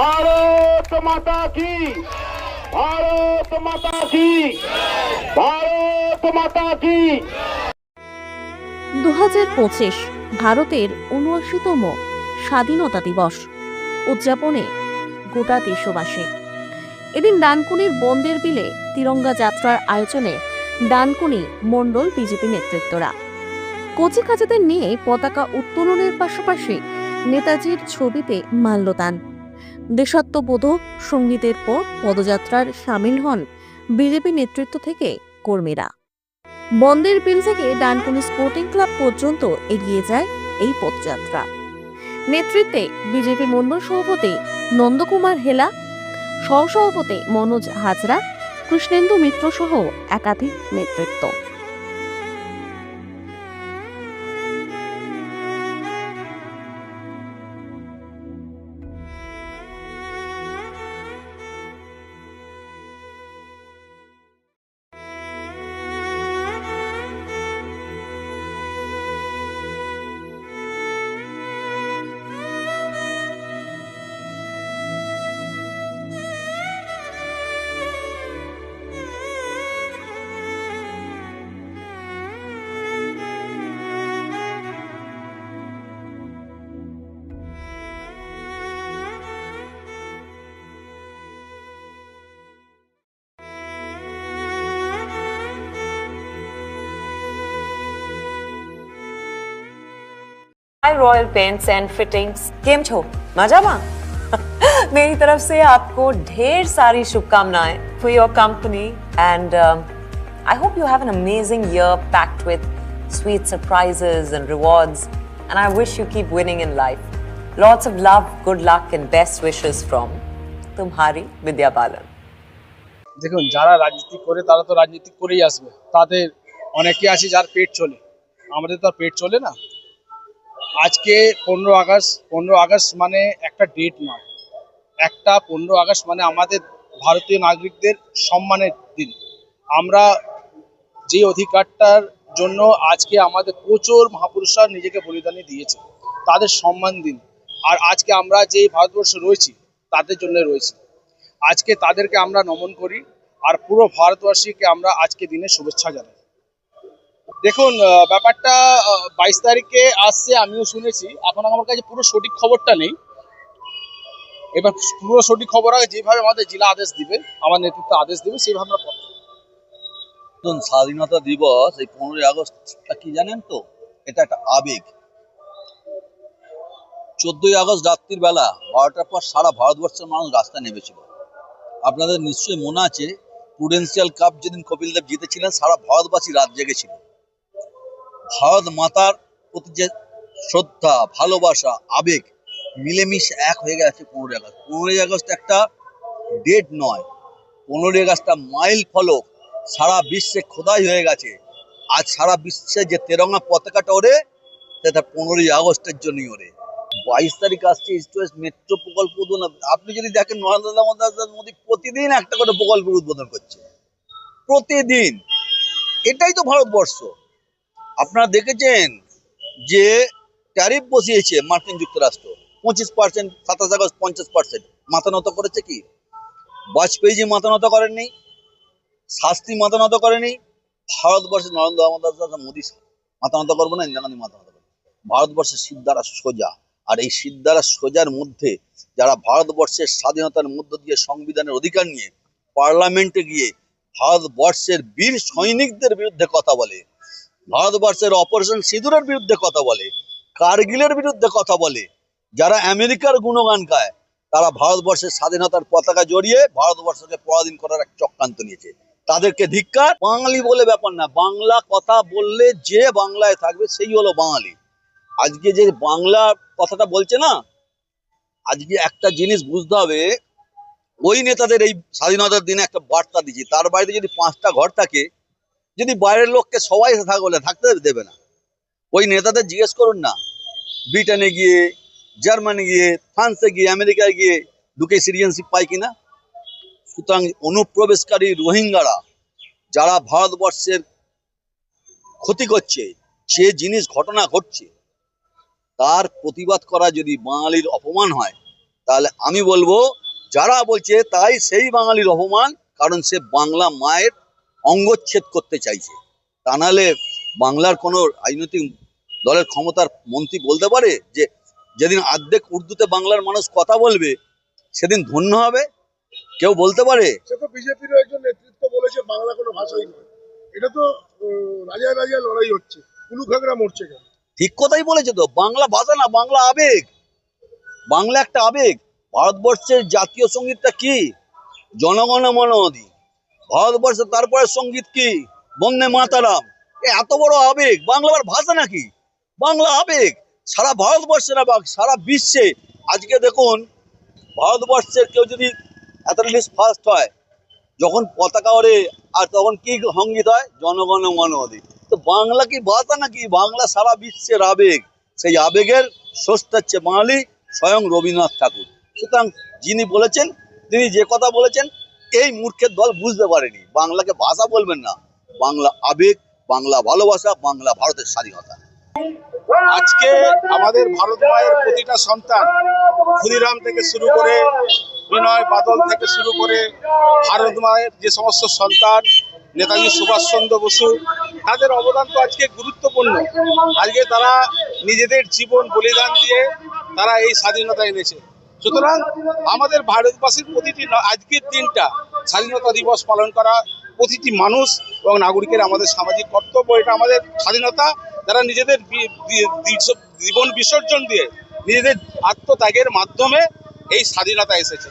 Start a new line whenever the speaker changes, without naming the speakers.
ভারত মাতা কি? ভারত মাতা কি? ভারত মাতা কি?
দু ভারতের উনআশিতম স্বাধীনতা দিবস উদযাপনে গোটা দেশবাসী। এদিন ডানকুনির বন্দের বিলে তিরঙ্গা যাত্রার আয়োজনে ডানকুনি মণ্ডল বিজেপি নেতৃত্বরা। কচিকাচাদের নিয়ে পতাকা উত্তোলনের পাশাপাশি নেতাজির ছবিতে মাল্যদান। দেশাত্মবোধক সঙ্গীতের পর পদযাত্রার সামিল হন বিজেপি নেতৃত্ব থেকে কর্মীরা। বন্দের বিল থেকে ডানকুনি স্পোর্টিং ক্লাব পর্যন্ত এগিয়ে যায় এই পদযাত্রা। নেতৃত্বে বিজেপি মন্ডল সভাপতি নন্দকুমার হেলা, সহসভাপতি মনোজ হাজরা, কৃষ্ণেন্দু মিত্র সহ একাধিক নেতৃত্ব।
hi Royal Paints and Fittings केम छो मजामा मेरी तरफ से आपको ढेर सारी शुभकामनाएं for your company and I hope you have an amazing year packed with sweet surprises and rewards and i wish you keep winning in life lots of love good luck and best wishes from tumhari vidya balan
দেখুন যারা রাজনীতি করে তারা তো রাজনীতি করেই আসবে তাদের অনেকে আছে যার পেট চলে আমাদের তো আর পেট চলে না আজকে পনেরো আগস্ট পনেরো আগস্ট মানে একটা ডেট নয়। একটা পনেরো আগস্ট মানে আমাদের ভারতীয় নাগরিকদের সম্মানের দিন। আমরা যে অধিকারটার জন্য আজকে আমাদের প্রচুর মহাপুরুষরা নিজেকে বলিদানে দিয়েছে, তাদের সম্মান দিন। আর আজকে আমরা যে ভারতবর্ষে রয়েছি, তাদের জন্য রয়েছি। আজকে তাদেরকে আমরা নমন করি, আর পুরো ভারতবাসীকে আমরা আজকে দিনে শুভেচ্ছা জানাই। দেখুন ব্যাপারটা বাইশ তারিখে আসছে, আমিও শুনেছি। এখন আমার কাছে পুরো সঠিক খবরটা নেই। এবার পুরো সঠিক খবর আগে যেভাবে আমাদের জেলা আদেশ দিবে, আমার নেতৃত্ব আদেশ দিবে, সেভাবে আমরা
স্বাধীনতা দিবস এই পনেরোই আগস্টটা কি জানেন তো? এটা একটা আবেগ। চোদ্দই আগস্ট রাত্রির বেলা, বারোটার পর সারা ভারতবর্ষের মানুষ রাস্তায় নেমেছিল। আপনাদের নিশ্চয়ই মনে আছে প্রুডেন্সিয়াল কাপ যেদিন কপিল দেব জিতেছিলেন, সারা ভারতবাসী রাত জেগেছিল। ভারত মাতার প্রতি যে শ্রদ্ধা, ভালোবাসা, আবেগ মিলেমিশে এক হয়ে গেছে পনেরোই আগস্ট। পনেরোই আগস্ট একটা ডেট নয়। পনেরোই আগস্টটা মাইল ফলক। সারা বিশ্বে খোদাই হয়ে গেছে। আজ সারা বিশ্বে যে তেরঙ্গা পতাকাটা ওরে সেটা পনেরোই আগস্টের জন্যই ওরে বাইশ তারিখ আসছে ইস্ট ওয়েস্ট মেট্রো প্রকল্প উদ্বোধন। আপনি যদি দেখেন নরেন্দ্র মোদী প্রতিদিন একটা করে প্রকল্পের উদ্বোধন করছে। প্রতিদিন। এটাই তো ভারতবর্ষ। আপনারা দেখেছেন যে ট্যারিফ বসিয়েছে মার্কিন যুক্তরাষ্ট্র। পঁচিশ পার্সেন্ট সাতাশ আগস্ট পঞ্চাশ পার্সেন্ট মাথা নত করেছে কি? বাজপেয়ীজি মাথা নত করেননি। শাস্তি মাথা নত করেনি। ভারতবর্ষের নরেন্দ্র দামোদর মোদী মাথা নত করব না, ইন্দিরা গান্ধী মাথা নত করব। ভারতবর্ষের সিদ্ধারা সোজা। আর এই সিদ্ধারা সোজার মধ্যে যারা ভারতবর্ষের স্বাধীনতার মধ্য দিয়ে সংবিধানের অধিকার নিয়ে পার্লামেন্টে গিয়ে ভারতবর্ষের বীর সৈনিকদের বিরুদ্ধে কথা বলে ভারতবর্ষের অপারেশন সিঁদুরের বিরুদ্ধে কথা বলে, কার্গিলের বিরুদ্ধে কথা বলে। যারা আমেরিকার গুণগান গায়, তারা ভারতবর্ষের স্বাধীনতার পতাকা জড়িয়ে ভারতবর্ষকে পরাধীন করার এক চক্রান্ত নিয়েছে। তাদেরকে ধিক্কার? বাঙালি বলে ব্যাপার না। বাংলা কথা বললে যে বাংলায় থাকবে, সেই হলো বাঙালি। আজকে যে বাংলা কথাটা বলছে না, আজকে একটা জিনিস বুঝতে হবে। ওই নেতাদের এই স্বাধীনতার দিনে একটা বার্তা দিচ্ছি তার বাড়িতে যদি পাঁচটা ঘর থাকে যদি বাইরের লোককে সবাই থাকবে বলে থাকতে দেবে না। ওই নেতাদের জিজ্ঞেস করুন না। ব্রিটেনে গিয়ে, জার্মানি গিয়ে, ফ্রান্সে গিয়ে, আমেরিকায় গিয়ে ঢুকে সিটিজেনশিপ পায় কিনা? সুতরাং অনুপ্রবেশকারী রোহিঙ্গারা যারা ভারতবর্ষের ক্ষতি করছে, যে জিনিস ঘটনা ঘটছে, তার প্রতিবাদ করা যদি বাঙালির অপমান হয়, তাহলে আমি বলব, যারা বলছে তাই সেই বাঙালির অপমান, কারণ সে বাংলা মায়ের অঙ্গচ্ছেদ করতে চাইছে। তা নাহলে বাংলার কোনো রাজনৈতিক দলের ক্ষমতার মন্ত্রী বলতে পারে যে যেদিন আর্ধেক উর্দুতে বাংলার মানুষ কথা বলবে সেদিন ধন্য হবে? কেউ বলতে পারে?
সে তো বিজেপির একজন নেতৃত্ব বলেছে বাংলা কোনো ভাষাই নয়। এটা তো আহ, রাজায় রাজায় লড়াই হচ্ছে। কুলু খাগড়া মরছে কেন?
ঠিক কথাই বলেছে তো। বাংলা ভাষা না বাংলা আবেগ। বাংলা একটা আবেগ। ভারতবর্ষের জাতীয় সঙ্গীতটা কি? জনগণ মন অধি ভারতবর্ষের তারপরে সংগীত কি? বন্দে মাতারাম। এত বড় আবেগ। বাংলা আবার ভাষা নাকি? বাংলা আবেগ। সারা ভারতবর্ষের আবেগ, সারা বিশ্বে। আজকে দেখুন, ভারতবর্ষের কেউ যদি অ্যাথলেটিক্স ফার্স্ট হয়, যখন পতাকা ওড়ে আর তখন কি সংগীত হয়? জনগণ মন তো বাংলা কি ভাষা নাকি? বাংলা সারা বিশ্বের আবেগ। সেই আবেগের স্রষ্টা হচ্ছে বাঙালি স্বয়ং রবীন্দ্রনাথ ঠাকুর। সুতরাং যিনি বলেছেন, তিনি যে কথা বলেছেন এই মূর্খের দল বুঝতে পারেনি। বাংলাকে ভাষা বলবেন না। বাংলা আবেগ, বাংলা ভালোবাসা, বাংলা ভারতের স্বাধীনতা।
আজকে আমাদের ভারত মায়ের প্রতিটা সন্তান ক্ষুদিরাম থেকে শুরু করে বিনয় বাদল থেকে শুরু করে ভারত মায়ের যে সমস্ত সন্তান, নেতাজি সুভাষচন্দ্র বসু, তাদের অবদান তো আজকে গুরুত্বপূর্ণ। আজকে তারা নিজেদের জীবন, বলিদান দিয়ে তারা এই স্বাধীনতা এনেছে। সুতরাং আমাদের ভারতবাসীর প্রতিটি আজকের দিনটা স্বাধীনতা দিবস পালন করা প্রতিটি মানুষ এবং নাগরিকের আমাদের সামাজিক কর্তব্য, এটা আমাদের স্বাধীনতা। যারা নিজেদের জীবন বিসর্জন দিয়ে নিজেদের আত্মত্যাগের মাধ্যমে এই স্বাধীনতা এসেছে।